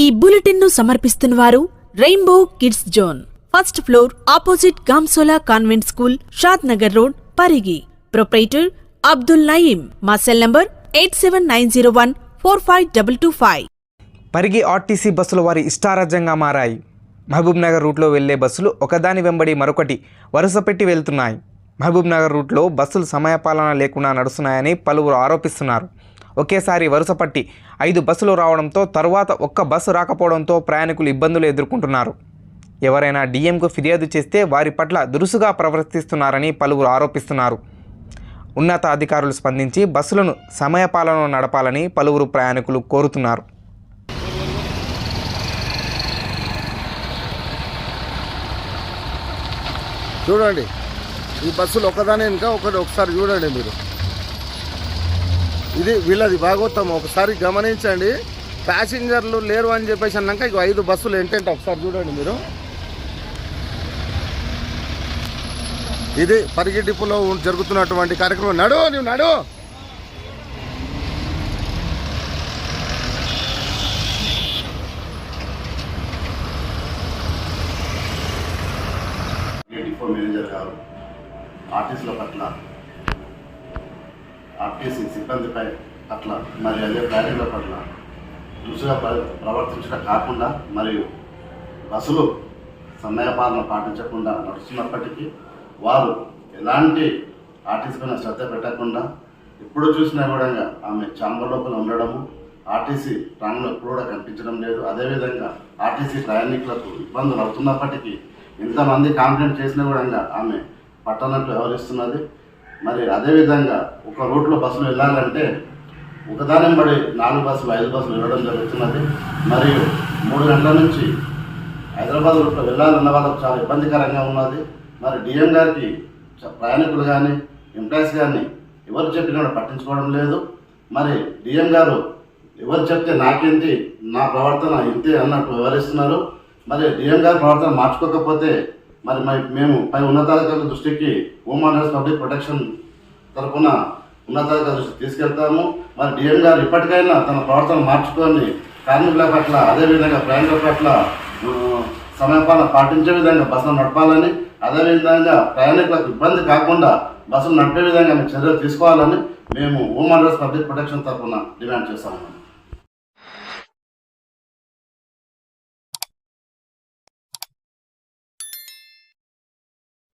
ఈ బులెటిన్ను సమర్పిస్తున్న వారు rainbow kids zone. First floor opposite గామ్సోలా convent school Shadnagar road Parigi. Proprietor Abdul Naeem. మా cell number eight seven nine zero one four five double two five. Parigi RTC బస్సులు వారి ఇష్టారాజ్యంగా మారాయి. మహబూబ్ నగర్ రూట్లో వెళ్ళే బస్సులు ఒకదాని వెంబడి మరొకటి వరుస పెట్టి వెళ్తున్నాయి. మహబూబ్ నగర్ రూట్లో బస్సులు సమయపాలన లేకుండా నడుస్తున్నాయని పలువురు ఆరోపిస్తున్నారు. ఒకేసారి వరుస పట్టి ఐదు బస్సులు రావడంతో తరువాత ఒక్క బస్సు రాకపోవడంతో ప్రయాణికులు ఇబ్బందులు ఎదుర్కొంటున్నారు. ఎవరైనా డిఎంకు ఫిర్యాదు చేస్తే వారి పట్ల దురుసుగా ప్రవర్తిస్తున్నారని పలువురు ఆరోపిస్తున్నారు. ఉన్నత అధికారులు స్పందించి బస్సులను సమయపాలన నడపాలని పలువురు ప్రయాణికులు కోరుతున్నారు. చూడండి ఈ బస్సులు ఒకదాని వెనుక ఒకటి ఒకసారి చూడండి మీరు. ఇది వీళ్ళది భాగవతం ఒకసారి గమనించండి. ప్యాసింజర్లు లేరు అని చెప్పేసి అన్నాక ఇక ఐదు బస్సులు ఏంటంటే ఒకసారి చూడండి మీరు. ఇది పరిగి డిపోలో జరుగుతున్నటువంటి కార్యక్రమం. నడు నువ్వు నడు. మేనేజర్ గారు పట్ల ఆర్టీసీ సిబ్బందిపై పట్ల మరియు అదే ప్రయాణికుల పట్ల దురుసుగా ప్ర- ప్రవర్తించడం కాకుండా మరియు బస్సులు సమయపాలన పాటించకుండా నడుస్తున్నప్పటికీ వారు ఎలాంటి ఆర్టీసీ పైన శ్రద్ధ పెట్టకుండా ఎప్పుడు చూసినా కూడా ఆమె చాంబర్ లోపల ఉండడము ఆర్టీసీ ప్రాణంలో ఎప్పుడు కూడా కనిపించడం లేదు. అదేవిధంగా ఆర్టీసీ ప్రయాణికులకు ఇబ్బందులు అవుతున్నప్పటికీ ఎంతమంది కాంప్లైంట్ చేసినా కూడా ఆమె పట్టణంలో వ్యవహరిస్తున్నది. మరి అదేవిధంగా ఒక రూట్లో బస్సులు వెళ్ళాలంటే ఒకదాని పడి నాలుగు బస్సులు ఐదు బస్సులు వెళ్ళడం జరుగుతున్నది. మరియు మూడు గంటల నుంచి హైదరాబాద్ రూట్లో వెళ్ళాలన్న వాళ్ళకు చాలా ఇబ్బందికరంగా ఉన్నది. మరి డిఎం గారికి ప్రయాణికులు కానీ ఎంప్లాయీస్ కానీ ఎవరు చెప్పినా కూడా పట్టించుకోవడం లేదు. మరి డిఎం గారు ఎవరు చెప్తే నాకేంటి నా ప్రవర్తన ఇంతే అన్నట్టు వివరిస్తున్నారు మరి డిఎం గారి ప్రవర్తన మార్చుకోకపోతే మరి మరి మేము పై ఉన్నతాధికారుల దృష్టికి హోమ్ ఆనర్స్ పబ్లిక్ ప్రొటెక్షన్ తరఫున ఉన్నతాధికారుల దృష్టికి తీసుకెళ్తాము. మరి డిఎం గారు ఇప్పటికైనా తన ప్రవర్తన మార్చుకొని కార్మికుల పట్ల అదేవిధంగా ప్రయాణికుల పట్ల సమయపాలన పాటించే విధంగా బస్సులు నడపాలని అదేవిధంగా ప్రయాణికులకు ఇబ్బంది కాకుండా బస్సులు నడిపే విధంగా చర్యలు తీసుకోవాలని మేము హోమ్ ఆనర్స్ పబ్లిక్ ప్రొటెక్షన్ తరఫున డిమాండ్ చేస్తాము